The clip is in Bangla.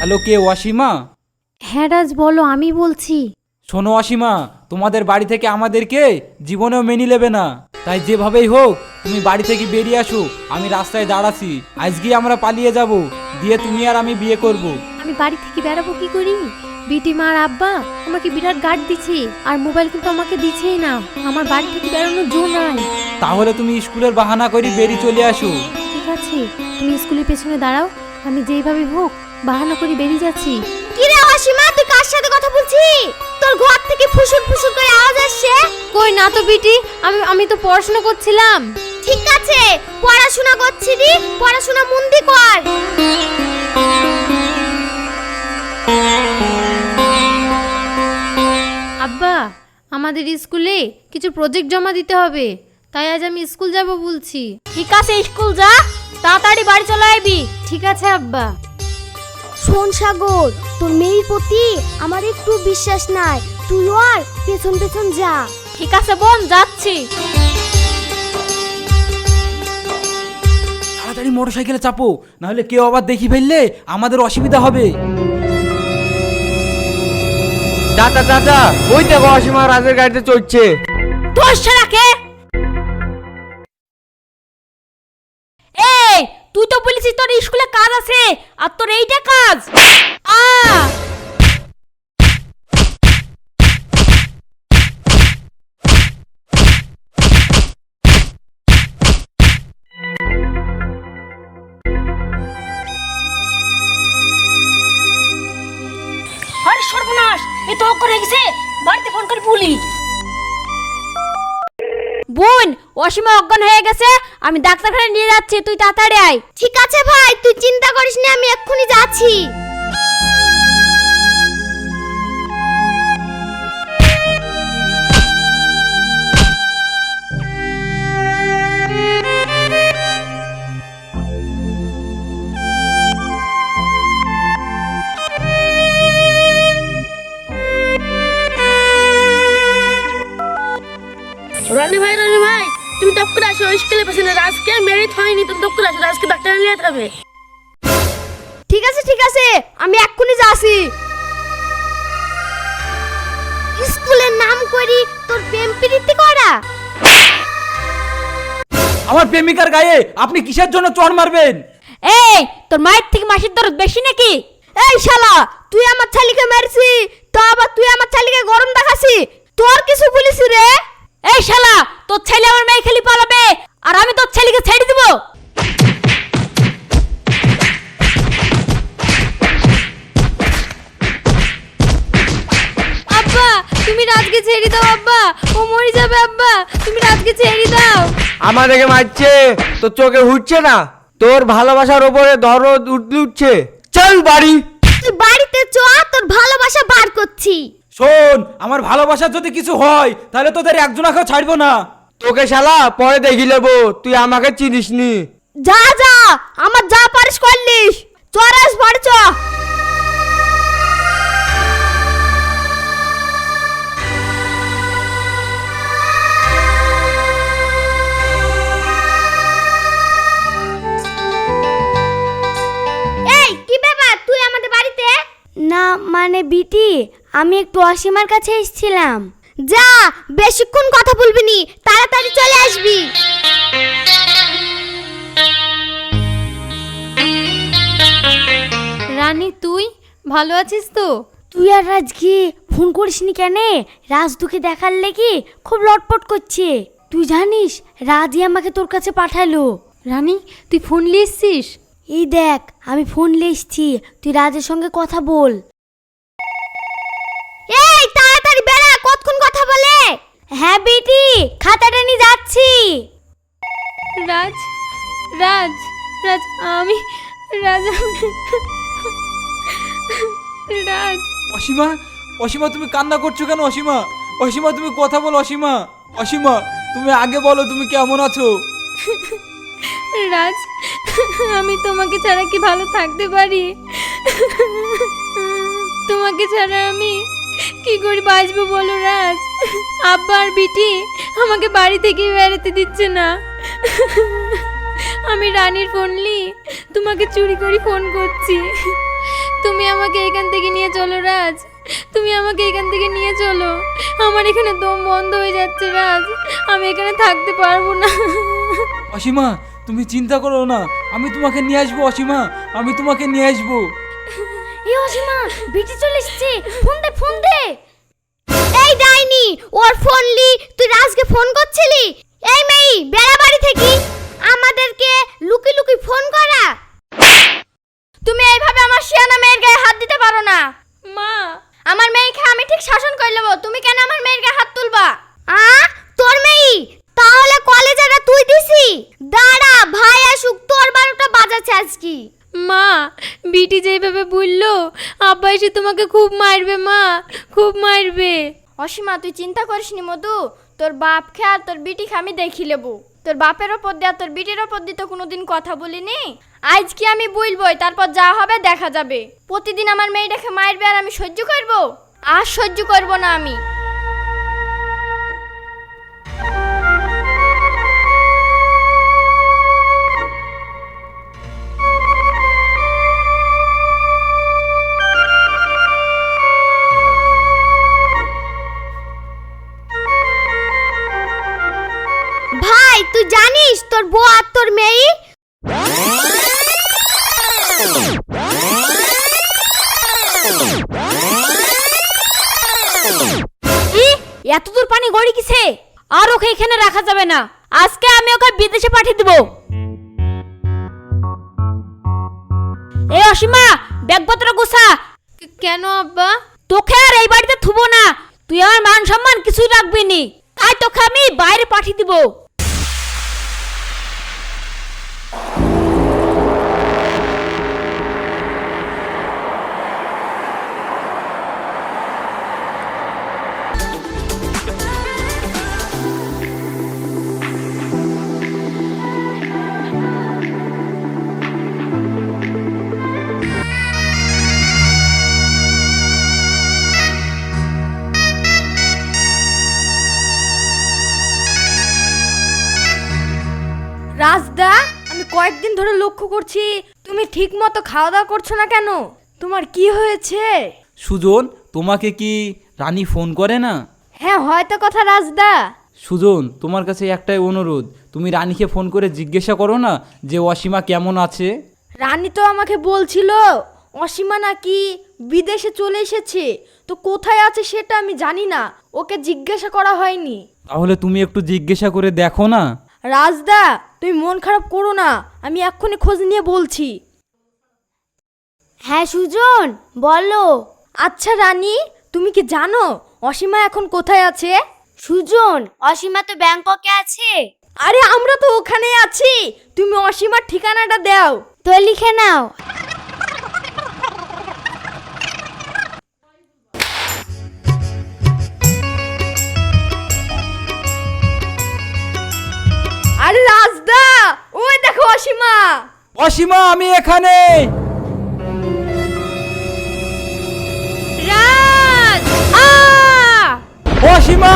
হ্যালো কে অসীমা হ্যাঁ রাজ বলো আমি বলছি। শোনো অসীমা তোমাদের বাড়ি থেকে আমাদেরকে জীবনেও মেনে নেবে না। তাই যেভাবেই হোক তুমি বাড়ি থেকে বেরিয়ে আসো আমি রাস্তায় দাঁড়াছি। আজকে আমরা পালিয়ে যাব দিয়ে তুমি আর আমি বিয়ে করব। আমি বাড়ি থেকে বেরাবো কি করি? বিটি মার আব্বা আমাকে বিরাট গার্ড দিচ্ছে আর মোবাইল কিন্তু আমাকে দিছেই না। আমার বাড়ি থেকে বেরোনোর জো নাই। তাহলে তুমি স্কুলের বাহানা করে বেরিয়ে চলে আসো। ঠিক আছে তুমি স্কুলের পেছনে দাঁড়াও আমি যেইভাবে হোক বাহানা করে বেরিয়ে যাচ্ছি। কিরে অসীমা তুই কার সাথে কথা বলছিস? তোর ঘর থেকে ফুসুর ফুসুর করে আওয়াজ আসছে। কই না তো বিটি আমি আমি তো পড়াশোনা করছিলাম। ঠিক আছে পড়াশোনা করছিলি পড়াশোনা মন দিয়ে কর। আব্বা আমাদের স্কুলে কিছু প্রজেক্ট জমা দিতে হবে তাই আজ আমি স্কুল যাব বলছি। ঠিক আছে স্কুল যা তাড়াতাড়ি বাড়ি চলে আইবি। ঠিক আছে আব্বা। শোন সাগর তোর মেয়ের প্রতি আমার একটু বিশ্বাস নাই। তুই আর পেছন পেছন যা। ঠিক আছে বোন যাচ্ছি। তাড়াতাড়ি মোটর সাইকেলে চাপো নাহলে কেউ আবার দেখি ফেললে আমাদের অসুবিধা হবে। চাচা চাচা ওই দেখো অসীমা রাজের গাড়িতে চড়ছে। তোর সারাকে তুই তো বলেছিস তোর স্কুলে কাজ আছে, আর তোর এইটা কাজ। আ! বাড়িতে ফোন বোন অসীমা অজ্ঞান হয়ে গেছে আমি ডাক্তারখানায় নিয়ে যাচ্ছি তুই তাড়াতাড়ি আয়। ঠিক আছে ভাই তুই চিন্তা করিস না আমি এক্ষুনি যাচ্ছি। রানী ভাই রানী ভাই তুমি টপ করে আসো স্কুলে পেছনে রাজকে মেরিট হয়নি তুমি টপ করে আসো রাজকে ডাক্তার নিয়ে যেতে হবে ঠিক আছে ঠিক আছে আমি এক্ষুনি যাচ্ছি। স্কুলের নাম করি তোর প্রেম প্রীতি করা আমার প্রেমিকার গায়ে আপনি কিসের জন্য চড় মারবেন? এই তোর মায়ের থেকে মাসির দরদ বেশি নাকি? এই শালা তুই আমার ছালিকে মারছি তো আবার তুই আমার ছালিকে গরম দেখাছি তোর কিছু বলিস রে এই শালা তোর ছেলে আমার মেয়ে খেলি পালাবে আর আমি তোর ছেলেকে ছেড়ে দিব আব্বা তুমি রাজকে ছেড়ে দাও আব্বা। ও মরে যাবে আব্বা। তুমি রাজকে ছেড়ে দাও। আমাদেরকে মারছে। তোর চোখে উঠছে না? তোর ভালোবাসার ওপরে দরদ উঠলে উঠছে। চল বাড়ি। তুই বাড়িতে চ তোর ভালোবাসা বার করছি। শোন আমার ভালোবাসার যদি কিছু হয় তাহলে তোদের একজনাকেও ছাড়বো না। তোকে শালা পরে দেখি নেব। তুই আমাকে চিনিস নি যা যা। আমার যা পারিস করলিস। চরাস বাড়ি চ। মানে বিটি আমি একটু অসীমার কাছে এসেছিলাম। যা বেশিক্ষণ কথা বলবি নি তাড়াতাড়ি চলে আসবি। রানী তুই ভালো আছিস তো? তুই আর রাজকে ফোন করিসনি কেন? রাজ তোকে দেখার লেগে খুব লটপট করছে। তুই জানিস রাজই আমাকে তোর কাছে পাঠালো। রানী তুই ফোন নিয়ে এসছিস? এই দেখ আমি ফোন লিখছি তুই রাজের সঙ্গে কথা বল এই তাড়াতাড়ি বেড়া কতক্ষণ কথা বলে হ্যাঁ বেটি খাতাটা নিয়ে যাচ্ছি। রাজ রাজ রাজ আমি রাজ রাজ। অসীমা অসীমা তুমি কান্না করছ কেন অসীমা? অসীমা তুমি কথা বলো অসীমা। অসীমা তুমি আগে বলো তুমি কেমন আছো? রাজ আমি তোমাকে ছাড়া কি ভালো থাকতে পারি? তোমাকে ছাড়া আমি কি করে বাঁচবো বলো রাজ? আব্বা আর বিটি আমাকে বাড়ি থেকে বেরোতে দিচ্ছে না। আমি রানীর ফোন লি তোমাকে চুরি করে ফোন করছি। তুমি আমাকে এখান থেকে নিয়ে চলো রাজ। তুমি আমাকে এখান থেকে নিয়ে চলো। আমার এখানে দম বন্ধ হয়ে যাচ্ছে রাজ। আমি এখানে থাকতে পারব না। অসীমা, তুমি চিন্তা করো না। আমি তোমাকে নিয়ে আসব অসীমা। আমি তোমাকে নিয়ে আসব। এই অসীমা বিটি চলে এসছে। ফোন দে ফোন দে। এই ডাইনি ওর ফোন লি তুই রাজকে ফোন করছিলি? এই মেয়ে বেড়া বাড়ি থেকে আমাদেরকে লুকি লুকি ফোন করা। তুমি এইভাবে আমার শিয়ানা মেয়ের গায়ে হাত দিতে পারো না। মা। আমার মেয়েকে আমি ঠিক শাসন করে নেব। তুমি কেন আমার মেয়ের গায়ে হাত তুলবা? আ? তোর মেয়ে? তাহলে কলেজেটা তুই দিছি। দাঁড়া ভাই আসুক তোর বারোটা বাজাচ্ছে আজকি। মা বিটি যেভাবে বলল আব্বা এসে তোমাকে খুব মারবে, মা। খুব মারবে। অসীমা, তুই চিন্তা করিস নি মধু। তোর বাপ আর তোর বিটিকে আমি দেখি লেবু। তোর বাপের ওপর দিয়ে আর তোর বিটির ওপর দিয়ে তো কোনোদিন কথা বলিনি। আজ কি আমি বলবই তারপর যা হবে দেখা যাবে। প্রতিদিন আমার মেয়েটাকে মারবে আর আমি সহ্য করব? আর সহ্য করব না আমি। পানি গড়ি কিসে আর ওকে এখানে রাখা যাবে না। আজকে আমি ওকে বিদেশে পাঠিয়ে দেব। এ অসীমা ব্যাগপত্র গোছা। কেন আব্বা? তোকে আর এই বাড়িতে থুবো না। তুই আমার মান সম্মান কিছুই রাখবি নি। তাই তোকে আমি বাইরে পাঠিয়ে দিব। কয়েকদিন ধরে লক্ষ্য করছি তুমি ঠিক মতো খাওয়া দাওয়া করছ না কেন? তোমার কি হয়েছে? সুজন তোমাকে কি রানী ফোন করে না? হ্যাঁ হয়তো কথা রাজদা। সুজন তোমার কাছে একটাই অনুরোধ তুমি রানীকে ফোন করে জিজ্ঞাসা করো না যে অসীমা কেমন আছে। রানী তো আমাকে বলছিল অসীমা নাকি বিদেশে চলে এসেছে তো কোথায় আছে সেটা আমি জানি না ওকে জিজ্ঞাসা করা হয়নি। তাহলে তুমি একটু জিজ্ঞাসা করে দেখো না। রাজদা তুমি মন খারাপ করো না। আমি এক্ষুনি খোঁজ নিয়ে বলছি। হ্যাঁ সুজন বলো। আচ্ছা রানী তুমি কি জানো অসীমা এখন কোথায় আছে? সুজন অসীমা তো ব্যাংককে আছে। আরে আমরা তো ওখানে আছি। তুমি অসীমার ঠিকানাটা দাও। তো লিখে নাও। অসীমা। অসীমা আমি এখানে। রাজ আ! অসীমা!